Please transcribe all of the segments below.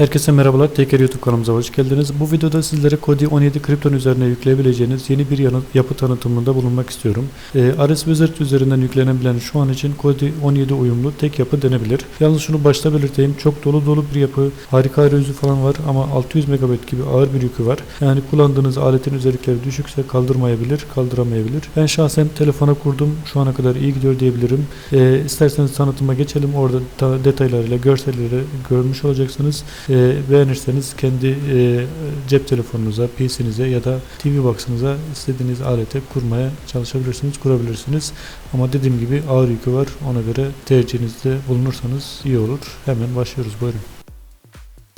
Herkese merhabalar. Teker YouTube kanalımıza hoş geldiniz. Bu videoda sizlere Kodi 17 kripton üzerine yükleyebileceğiniz yeni bir yapı tanıtımında bulunmak istiyorum. Ee, Ares Wizard üzerinden yüklenebilen şu an için Kodi 17 uyumlu tek yapı denebilir. Yalnız şunu başta belirteyim. Çok dolu dolu bir yapı. Harika arayüzü falan var ama 600 MB gibi ağır bir yükü var. Yani kullandığınız aletin özellikleri düşükse kaldırmayabilir, kaldıramayabilir. Ben şahsen telefona kurdum. Şu ana kadar iyi gidiyor diyebilirim. Ee, isterseniz tanıtıma geçelim. Orada da detaylarıyla, görselleriyle görmüş olacaksınız. Ee, beğenirseniz kendi e, cep telefonunuza, PC'nize ya da TV box'ınıza istediğiniz alete kurmaya çalışabilirsiniz, kurabilirsiniz. Ama dediğim gibi ağır yükü var. Ona göre tercihinizde bulunursanız iyi olur. Hemen başlıyoruz. Buyurun.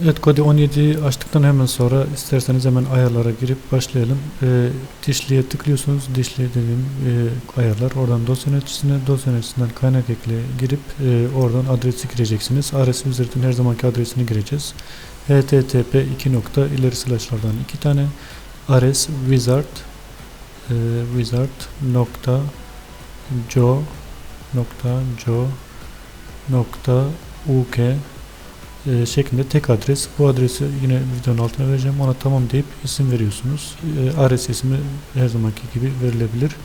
Evet Kodi 17 açtıktan hemen sonra isterseniz hemen ayarlara girip başlayalım. Ee, dişliye tıklıyorsunuz. Dişli dediğim e, ayarlar. Oradan dosya yöneticisine, dosya yöneticisinden kaynak ekle girip e, oradan adresi gireceksiniz. Ares Wizard'ın her zamanki adresini gireceğiz. http 2 nokta ileri slashlardan iki tane ares wizard e, wizard nokta jo nokta jo nokta uk e, şeklinde tek adres. Bu adresi yine videonun altına vereceğim. Ona tamam deyip isim veriyorsunuz. E, adres ismi her zamanki gibi verilebilir.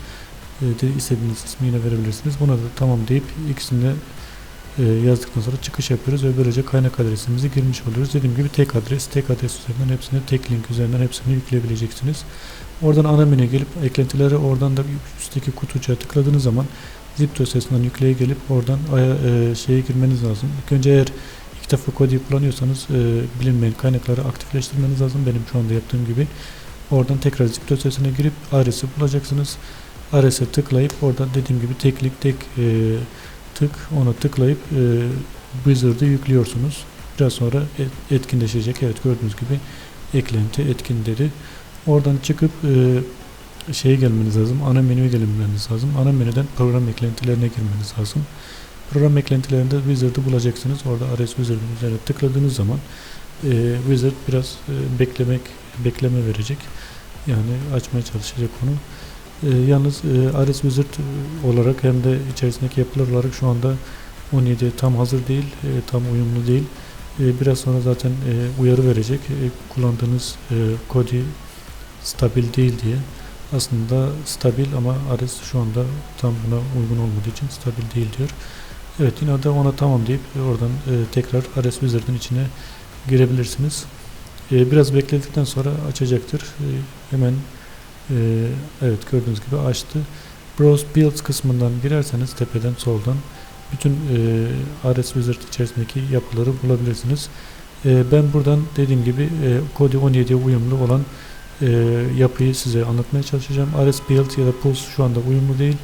E, de istediğiniz ismi yine verebilirsiniz. Buna da tamam deyip ikisini e, yazdıktan sonra çıkış yapıyoruz ve böylece kaynak adresimizi girmiş oluyoruz. Dediğim gibi tek adres, tek adres üzerinden hepsini, tek link üzerinden hepsini yükleyebileceksiniz. Oradan ana menüye gelip eklentileri oradan da üstteki kutucuğa tıkladığınız zaman zip dosyasından yükleye gelip oradan e, şeye girmeniz lazım. İlk önce eğer defa kodu kullanıyorsanız e, bilinmeyen kaynakları aktifleştirmeniz lazım. Benim şu anda yaptığım gibi. Oradan tekrar zip dosyasına girip adresi bulacaksınız. Adrese tıklayıp oradan dediğim gibi tek link tek e, tık ona tıklayıp e, Wizard'ı yüklüyorsunuz. Biraz sonra et- etkinleşecek. Evet gördüğünüz gibi eklenti etkin dedi. Oradan çıkıp e, şeye gelmeniz lazım. Ana menüye gelmeniz lazım. Ana menüden program eklentilerine girmeniz lazım. Program eklentilerinde Wizard'ı bulacaksınız. Orada Ares Wizard'ın üzerine tıkladığınız zaman e, Wizard biraz e, beklemek bekleme verecek. Yani açmaya çalışacak onu. E, yalnız e, Ares Wizard olarak hem de içerisindeki yapılar olarak şu anda 17 tam hazır değil, e, tam uyumlu değil. E, biraz sonra zaten e, uyarı verecek. E, kullandığınız e, Kodi stabil değil diye. Aslında stabil ama Ares şu anda tam buna uygun olmadığı için stabil değil diyor. Evet yine de ona tamam deyip oradan e, tekrar Ares Wizard'ın içine girebilirsiniz. E, biraz bekledikten sonra açacaktır. E, hemen e, evet gördüğünüz gibi açtı. Browse Builds kısmından girerseniz tepeden soldan bütün e, Ares Wizard içerisindeki yapıları bulabilirsiniz. E, ben buradan dediğim gibi e, Kodi 17'ye uyumlu olan e, yapıyı size anlatmaya çalışacağım. Ares Build ya da Pulse şu anda uyumlu değil.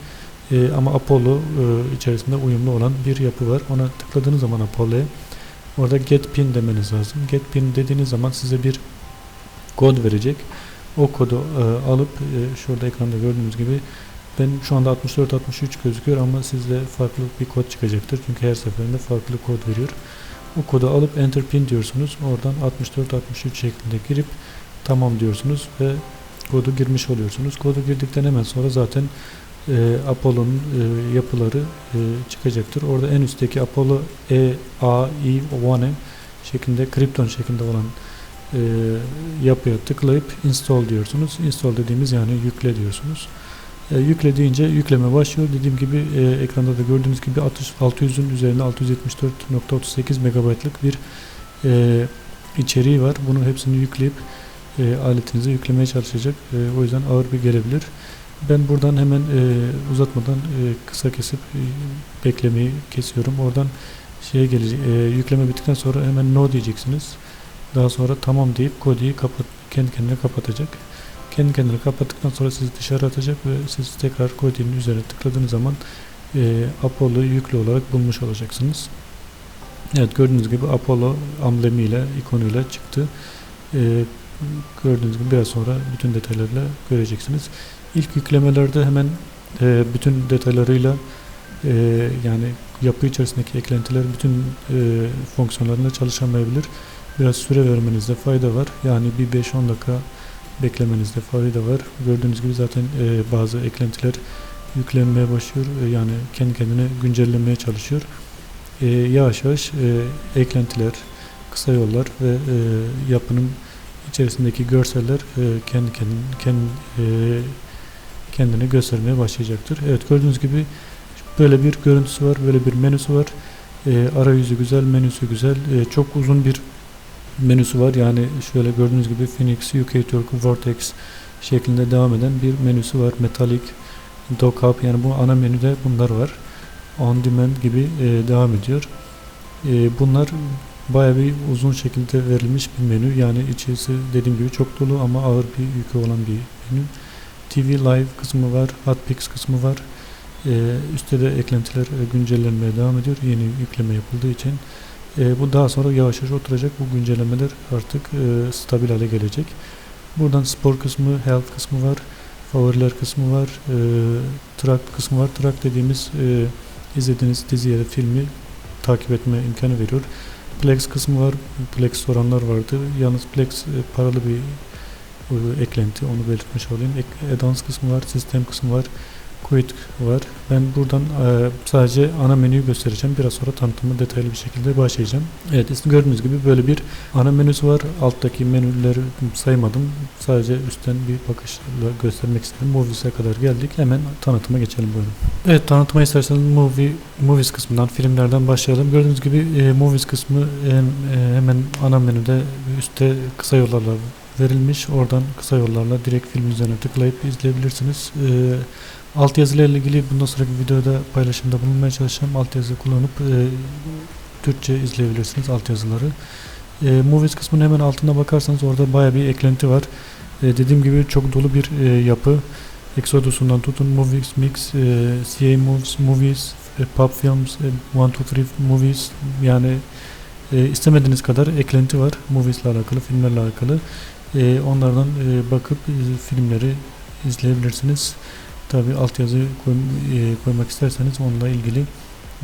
E, ama Apollo e, içerisinde uyumlu olan bir yapı var. Ona tıkladığınız zaman Apollo'ya orada get pin demeniz lazım. Get pin dediğiniz zaman size bir kod verecek. O kodu e, alıp e, şurada ekranda gördüğünüz gibi ben şu anda 64-63 gözüküyor ama sizde farklı bir kod çıkacaktır. Çünkü her seferinde farklı kod veriyor. O kodu alıp enter pin diyorsunuz. Oradan 64-63 şeklinde girip tamam diyorsunuz ve kodu girmiş oluyorsunuz. Kodu girdikten hemen sonra zaten e, Apollo'nun e, yapıları e, çıkacaktır. Orada en üstteki Apollo E, A, I, 1 şeklinde kripton şeklinde olan e, yapıya tıklayıp install diyorsunuz. Install dediğimiz yani yükle diyorsunuz. E, yükle deyince yükleme başlıyor. Dediğim gibi e, ekranda da gördüğünüz gibi 60 600'ün üzerinde 674.38 megabaytlık bir e, içeriği var. Bunu hepsini yükleyip e, aletinize yüklemeye çalışacak. E, o yüzden ağır bir gelebilir. Ben buradan hemen e, uzatmadan e, kısa kesip e, beklemeyi kesiyorum. Oradan şeye gelecek. E, yükleme bittikten sonra hemen no diyeceksiniz. Daha sonra tamam deyip Kodi'yi kapat, kendi kendine kapatacak. Kendi kendine kapattıktan sonra sizi dışarı atacak ve siz tekrar Kodi'nin üzerine tıkladığınız zaman e, Apollo'yu yüklü olarak bulmuş olacaksınız. Evet gördüğünüz gibi Apollo amblemiyle, ikonuyla çıktı. E, gördüğünüz gibi biraz sonra bütün detaylarıyla göreceksiniz. İlk yüklemelerde hemen e, bütün detaylarıyla e, yani yapı içerisindeki eklentiler bütün e, fonksiyonlarında çalışamayabilir. Biraz süre vermenizde fayda var. Yani bir 5-10 dakika beklemenizde fayda var. Gördüğünüz gibi zaten e, bazı eklentiler yüklenmeye başlıyor. E, yani kendi kendine güncellemeye çalışıyor. E, yavaş yavaş e, eklentiler, kısa yollar ve e, yapının içerisindeki görseller e, kendi kendini kendi, e, kendini göstermeye başlayacaktır. Evet gördüğünüz gibi böyle bir görüntüsü var, böyle bir menüsü var. E, arayüzü güzel, menüsü güzel. E, çok uzun bir menüsü var. Yani şöyle gördüğünüz gibi Phoenix, UK Turk, Vortex şeklinde devam eden bir menüsü var. Metallic, Dock Hub yani bu ana menüde bunlar var. On Demand gibi devam ediyor. E, bunlar baya bir uzun şekilde verilmiş bir menü. Yani içerisi dediğim gibi çok dolu ama ağır bir yükü olan bir menü. TV Live kısmı var, Hotpix kısmı var. Ee, üstte de eklentiler e, güncellenmeye devam ediyor. Yeni yükleme yapıldığı için. Ee, bu daha sonra yavaş yavaş oturacak. Bu güncellemeler artık e, stabil hale gelecek. Buradan spor kısmı, health kısmı var. Favoriler kısmı var. E, track kısmı var. Track dediğimiz e, izlediğiniz dizi ya da filmi takip etme imkanı veriyor. Plex kısmı var. Plex soranlar vardı. Yalnız Plex e, paralı bir e, eklenti. Onu belirtmiş olayım. Add-ons kısmı var. Sistem kısmı var. Quit var. Ben buradan e, sadece ana menüyü göstereceğim. Biraz sonra tanıtımı detaylı bir şekilde başlayacağım. Evet gördüğünüz gibi böyle bir ana menüsü var. Alttaki menüleri saymadım. Sadece üstten bir bakışla göstermek istedim. Movies'e kadar geldik. Hemen tanıtıma geçelim buyurun. Evet tanıtıma isterseniz movie, Movies kısmından, filmlerden başlayalım. Gördüğünüz gibi e, Movies kısmı e, hemen ana menüde üstte kısa yollarla verilmiş. Oradan kısa yollarla direkt film üzerine tıklayıp izleyebilirsiniz. E, Alt yazılarla ilgili bundan sonraki videoda paylaşımda bulunmaya çalışacağım. Alt yazı kullanıp e, Türkçe izleyebilirsiniz alt yazıları. E, Movies kısmının hemen altında bakarsanız orada baya bir eklenti var. E, dediğim gibi çok dolu bir e, yapı. Exodus'undan tutun Movies Mix, e, CA Movies, Movies e, Pub Films, e, One Two Three Movies yani e, istemediğiniz kadar eklenti var. Movies ile alakalı, filmlerle alakalı. E, onlardan e, bakıp e, filmleri izleyebilirsiniz. Tabi altyazı koy, e, koymak isterseniz onunla ilgili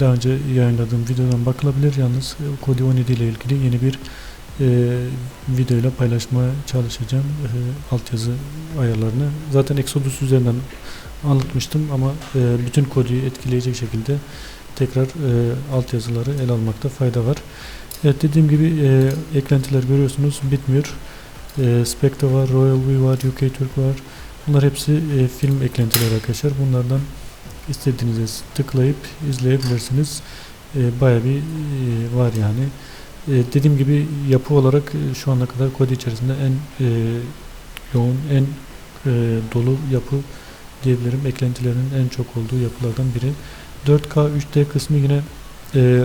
daha önce yayınladığım videodan bakılabilir. Yalnız e, Kodi 17 ile ilgili yeni bir e, video ile paylaşmaya çalışacağım e, altyazı ayarlarını. Zaten Exodus üzerinden anlatmıştım ama e, bütün kodu etkileyecek şekilde tekrar e, altyazıları el almakta fayda var. Evet dediğim gibi e, eklentiler görüyorsunuz bitmiyor. E, Spectre var, Royal View var, UK Türk var. Bunlar hepsi e, film eklentileri arkadaşlar. Bunlardan istediğinize tıklayıp izleyebilirsiniz. E, Baya bir e, var yani. E, dediğim gibi yapı olarak e, şu ana kadar kod içerisinde en e, yoğun, en e, dolu yapı diyebilirim. Eklentilerinin en çok olduğu yapılardan biri. 4K 3D kısmı yine e,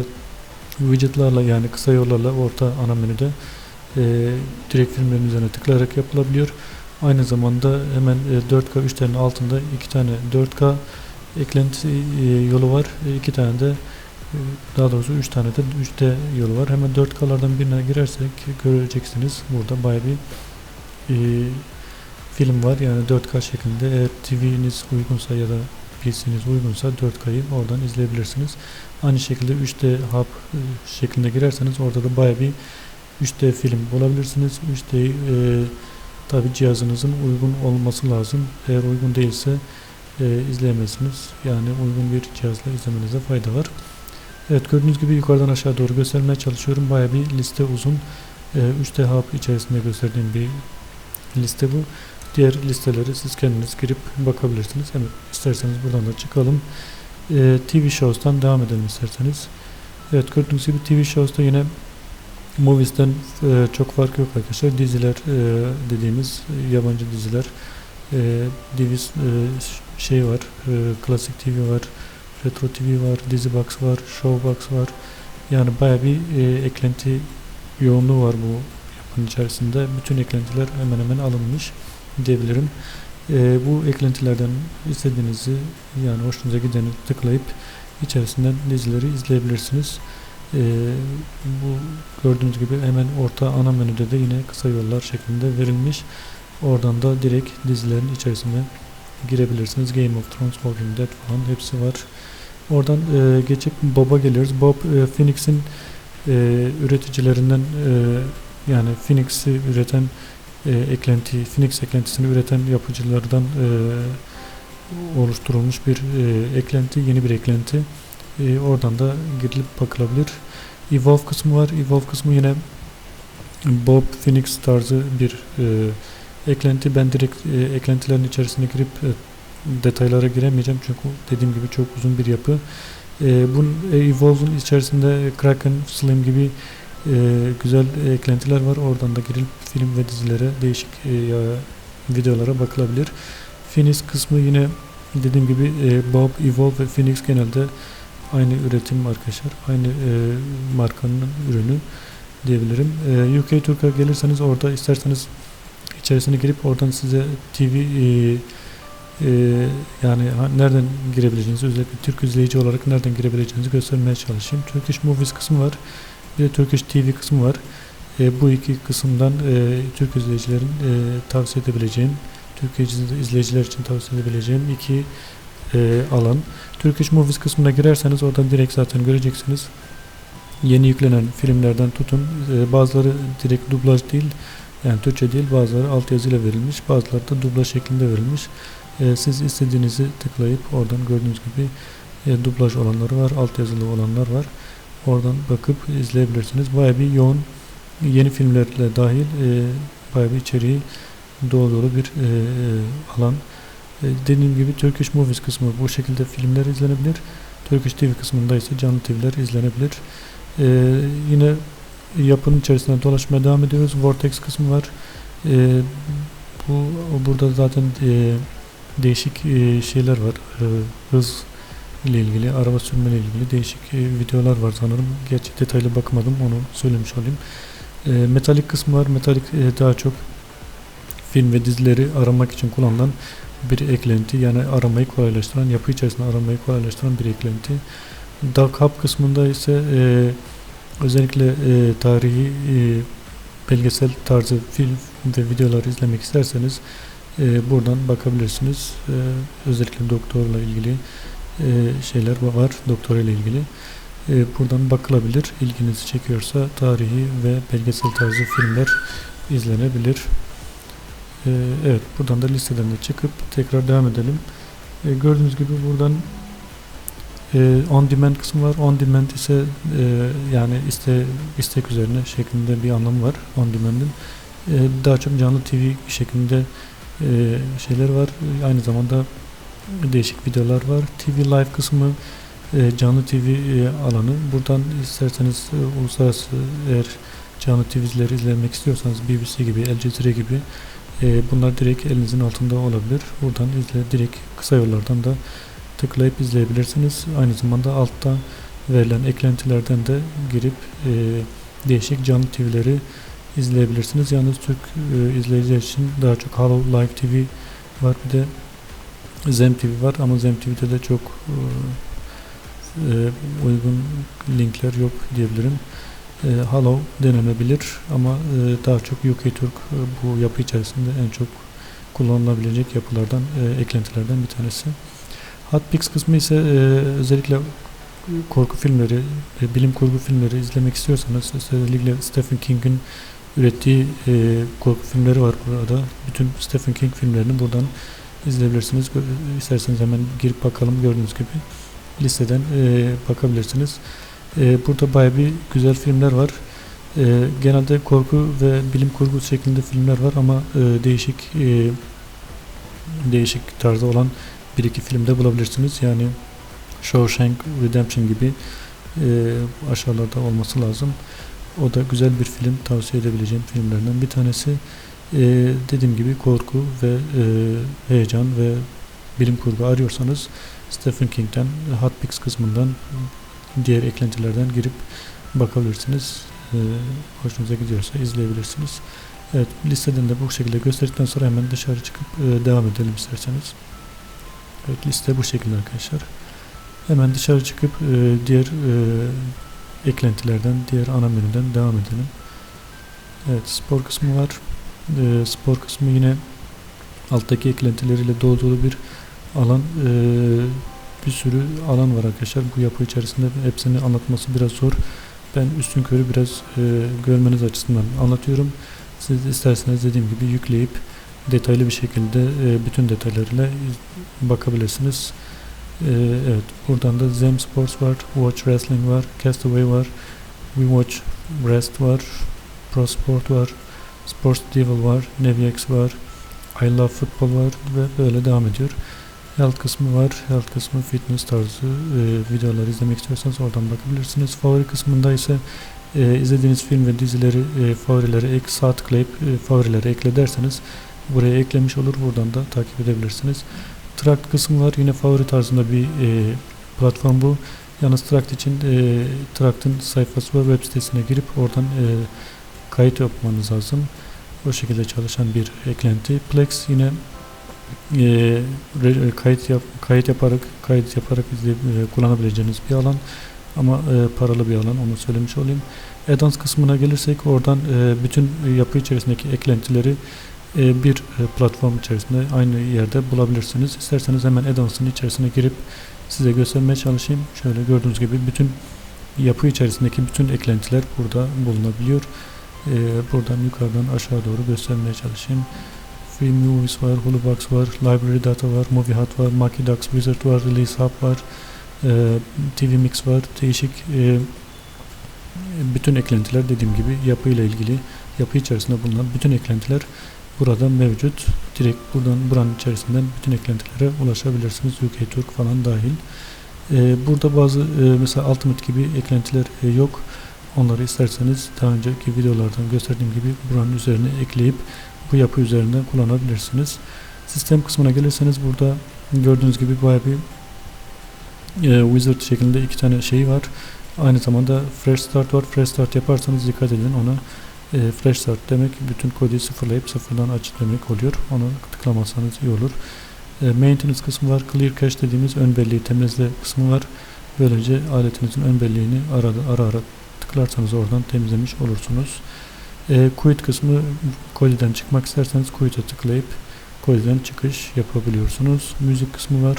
widgetlarla yani kısa yollarla orta ana menüde e, direkt filmlerin üzerine tıklayarak yapılabiliyor. Aynı zamanda hemen 4K 3'lerin altında iki tane 4K eklenti e, yolu var. E, iki tane de e, daha doğrusu 3 tane de 3D yolu var. Hemen 4K'lardan birine girersek göreceksiniz. Burada baya bir e, film var. Yani 4K şeklinde eğer TV'niz uygunsa ya da PC'niz uygunsa 4K'yı oradan izleyebilirsiniz. Aynı şekilde 3D hub şeklinde girerseniz orada da baya bir 3D film bulabilirsiniz. 3D e, Tabi cihazınızın uygun olması lazım. Eğer uygun değilse e, izleyemezsiniz. Yani uygun bir cihazla izlemenize fayda var. Evet gördüğünüz gibi yukarıdan aşağı doğru göstermeye çalışıyorum. Baya bir liste uzun. E, 3D Hub içerisinde gösterdiğim bir liste bu. Diğer listeleri siz kendiniz girip bakabilirsiniz. Hemen isterseniz buradan da çıkalım. E, TV Shows'tan devam edelim isterseniz. Evet gördüğünüz gibi TV Shows'ta yine Movies'ten e, çok fark yok arkadaşlar. Diziler e, dediğimiz yabancı diziler. E, Divis e, şey var. E, Klasik TV var. Retro TV var. Dizibox var. Showbox var. Yani baya bir e, eklenti yoğunluğu var bu yapının içerisinde. Bütün eklentiler hemen hemen alınmış diyebilirim. E, bu eklentilerden istediğinizi yani hoşunuza gideni tıklayıp içerisinden dizileri izleyebilirsiniz. Ee, bu gördüğünüz gibi hemen orta ana menüde de yine kısa yollar şeklinde verilmiş. Oradan da direkt dizilerin içerisine girebilirsiniz. Game of Thrones, Walking Dead falan hepsi var. Oradan e, geçip Bob'a geliyoruz. Bob e, Phoenix'in e, üreticilerinden e, yani Phoenix'i üreten e, eklenti, Phoenix eklentisini üreten yapıcılardan e, oluşturulmuş bir e, eklenti, yeni bir eklenti. E, oradan da girilip bakılabilir. Evolve kısmı var. Evolve kısmı yine Bob Phoenix tarzı bir e, eklenti. Ben direkt e, eklentilerin içerisine girip e, detaylara giremeyeceğim çünkü dediğim gibi çok uzun bir yapı. E, bunun e, Evolve'un içerisinde Kraken, Slim gibi e, güzel eklentiler var. Oradan da girilip film ve dizilere değişik e, videolara bakılabilir. Phoenix kısmı yine dediğim gibi e, Bob, Evolve ve Phoenix genelde aynı üretim arkadaşlar. Aynı e, markanın ürünü diyebilirim. E, UK Türk'e gelirseniz orada isterseniz içerisine girip oradan size TV e, e, yani nereden girebileceğinizi özellikle Türk izleyici olarak nereden girebileceğinizi göstermeye çalışayım. Turkish Movies kısmı var. Bir de Turkish TV kısmı var. E, bu iki kısımdan e, Türk izleyicilerin e, tavsiye edebileceğim, Türk izle- izleyiciler için tavsiye edebileceğim iki e, alan. Turkish Movies kısmına girerseniz oradan direkt zaten göreceksiniz. Yeni yüklenen filmlerden tutun. E, bazıları direkt dublaj değil, yani Türkçe değil, bazıları altyazıyla verilmiş, bazıları da dublaj şeklinde verilmiş. E, siz istediğinizi tıklayıp oradan gördüğünüz gibi e, dublaj olanları var, altyazılı olanlar var. Oradan bakıp izleyebilirsiniz. Bayağı bir yoğun yeni filmlerle dahil e, bayağı bir içeriği dolu dolu bir e, e, alan. E, dediğim gibi Turkish Movies kısmı bu şekilde filmler izlenebilir. Turkish TV kısmında ise canlı TV'ler izlenebilir. E, yine yapının içerisinde dolaşmaya devam ediyoruz. Vortex kısmı var. E, bu burada zaten e, değişik e, şeyler var. E, hız ile ilgili, araba sürme ile ilgili değişik e, videolar var sanırım. Gerçi detaylı bakmadım onu söylemiş olayım. E, metalik kısmı var. Metalik e, daha çok film ve dizileri aramak için kullanılan bir eklenti. Yani aramayı kolaylaştıran, yapı içerisinde aramayı kolaylaştıran bir eklenti. Dark Hub kısmında ise e, özellikle e, tarihi e, belgesel tarzı film ve videolar izlemek isterseniz e, buradan bakabilirsiniz. E, özellikle doktorla ilgili e, şeyler var, doktor ile ilgili. E, buradan bakılabilir. İlginizi çekiyorsa tarihi ve belgesel tarzı filmler izlenebilir. E, evet, buradan da listeden de çıkıp tekrar devam edelim. E, gördüğünüz gibi buradan e, on demand kısmı var. On demand ise e, yani iste, istek üzerine şeklinde bir anlamı var on demand'in. E, daha çok canlı TV şeklinde e, şeyler var. Aynı zamanda değişik videolar var. TV Live kısmı e, canlı TV e, alanı. Buradan isterseniz e, uluslararası eğer canlı TV'leri izlemek istiyorsanız BBC gibi, El Cezire gibi e, bunlar direkt elinizin altında olabilir. Buradan izle direkt kısa yollardan da tıklayıp izleyebilirsiniz. Aynı zamanda altta verilen eklentilerden de girip e, değişik canlı TV'leri izleyebilirsiniz. Yalnız Türk e, izleyiciler için daha çok Hello Live TV var. Bir de Zem TV var ama Zem TV'de de çok e, e, uygun linkler yok diyebilirim. E, Hello denenebilir ama e, daha çok UK Türk e, bu yapı içerisinde en çok kullanılabilecek yapılardan, e, eklentilerden bir tanesi. Hotpix kısmı ise e, özellikle korku filmleri, e, bilim kurgu filmleri izlemek istiyorsanız özellikle Stephen King'in ürettiği e, korku filmleri var burada. Bütün Stephen King filmlerini buradan izleyebilirsiniz. İsterseniz hemen girip bakalım gördüğünüz gibi listeden e, bakabilirsiniz. E, burada bayağı bir güzel filmler var. E, genelde korku ve bilim kurgu şeklinde filmler var ama e, değişik e, değişik tarzda olan bir iki filmde bulabilirsiniz. Yani Shawshank Redemption gibi e, aşağılarda olması lazım. O da güzel bir film tavsiye edebileceğim filmlerden bir tanesi. E, dediğim gibi korku ve e, heyecan ve bilim kurgu arıyorsanız Stephen King'den Hot Picks kısmından diğer eklentilerden girip bakabilirsiniz. E, hoşunuza gidiyorsa izleyebilirsiniz. Evet listeden de bu şekilde gösterdikten sonra hemen dışarı çıkıp e, devam edelim isterseniz. Evet liste bu şekilde arkadaşlar. Hemen dışarı çıkıp e, diğer e, eklentilerden, diğer ana menüden devam edelim. Evet spor kısmı var. E, spor kısmı yine alttaki eklentileriyle dolu dolu bir alan. E, bir sürü alan var arkadaşlar. Bu yapı içerisinde hepsini anlatması biraz zor. Ben üstün körü biraz e, görmeniz açısından anlatıyorum. Siz isterseniz dediğim gibi yükleyip detaylı bir şekilde e, bütün detaylarıyla iz- bakabilirsiniz. E, evet, buradan da Zem Sports var, Watch Wrestling var, Castaway var, We Watch Rest var, Pro Sport var, Sports Devil var, Neviex var, I Love Football var ve böyle devam ediyor. Health kısmı var. Health kısmı fitness tarzı e, videolar izlemek istiyorsanız oradan bakabilirsiniz. Favori kısmında ise e, izlediğiniz film ve dizileri e, favorilere ek sağ tıklayıp e, favorilere ekle derseniz buraya eklemiş olur. Buradan da takip edebilirsiniz. Tract kısmı var. Yine favori tarzında bir e, platform bu. Yalnız Tract için e, Tract'ın sayfası var. Web sitesine girip oradan e, kayıt yapmanız lazım. O şekilde çalışan bir eklenti. Plex yine e, re- kayıt yap, kayıt yaparak kayıt yaparak izleyip e, kullanabileceğiniz bir alan ama e, paralı bir alan onu söylemiş olayım. Add-ons kısmına gelirsek oradan e, bütün yapı içerisindeki eklentileri e, bir e, platform içerisinde aynı yerde bulabilirsiniz. İsterseniz hemen add-ons'ın içerisine girip size göstermeye çalışayım. Şöyle gördüğünüz gibi bütün yapı içerisindeki bütün eklentiler burada bulunabiliyor. E, buradan yukarıdan aşağı doğru göstermeye çalışayım. Free Movies var, Hulubox var, Library Data var, Movie Hut var, Makidox Wizard var, Release Hub var, e, TV Mix var. Değişik e, bütün eklentiler dediğim gibi yapı ile ilgili yapı içerisinde bulunan bütün eklentiler burada mevcut. Direkt buradan buranın içerisinden bütün eklentilere ulaşabilirsiniz. UK Türk falan dahil. E, burada bazı e, mesela Ultimate gibi eklentiler e, yok. Onları isterseniz daha önceki videolardan gösterdiğim gibi buranın üzerine ekleyip bu yapı üzerinde kullanabilirsiniz. Sistem kısmına gelirseniz burada gördüğünüz gibi bayağı bir e, wizard şeklinde iki tane şey var. Aynı zamanda fresh start var. Fresh start yaparsanız dikkat edin ona. E, fresh start demek bütün kodu sıfırlayıp sıfırdan aç demek oluyor. Onu tıklamazsanız iyi olur. E, maintenance kısmı var. Clear cache dediğimiz ön belleği temizle kısmı var. Böylece aletinizin ön belleğini arada ara ara tıklarsanız oradan temizlemiş olursunuz. E, quit kısmı Kodi'den çıkmak isterseniz Quit'e tıklayıp Kodi'den çıkış yapabiliyorsunuz. Müzik kısmı var.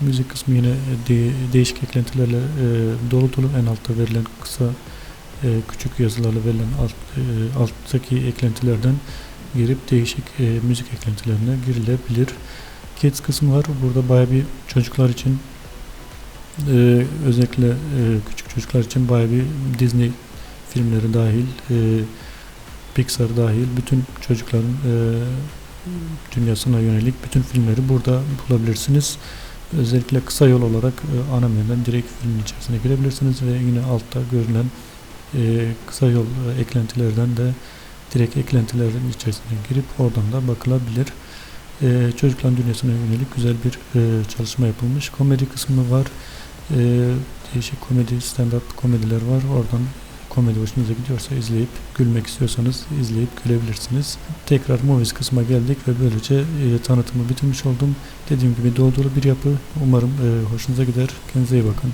Müzik kısmı yine de, değişik eklentilerle e, dolu dolu en altta verilen kısa e, küçük yazılarla verilen alt, e, alttaki eklentilerden girip değişik e, müzik eklentilerine girilebilir. Kids kısmı var. Burada baya bir çocuklar için e, özellikle e, küçük çocuklar için baya bir Disney filmleri dahil e, Pixar dahil bütün çocukların e, dünyasına yönelik bütün filmleri burada bulabilirsiniz. Özellikle kısa yol olarak e, ana menüden direkt filmin içerisine girebilirsiniz ve yine altta görülen e, kısa yol e, eklentilerden de direkt eklentilerin içerisine girip oradan da bakılabilir. E, çocukların dünyasına yönelik güzel bir e, çalışma yapılmış. Komedi kısmı var. E, değişik komedi, stand-up komediler var. Oradan komedi hoşunuza gidiyorsa izleyip gülmek istiyorsanız izleyip gülebilirsiniz. Tekrar movies kısma geldik ve böylece e, tanıtımı bitirmiş oldum. Dediğim gibi dolu bir yapı. Umarım e, hoşunuza gider. Kendinize iyi bakın.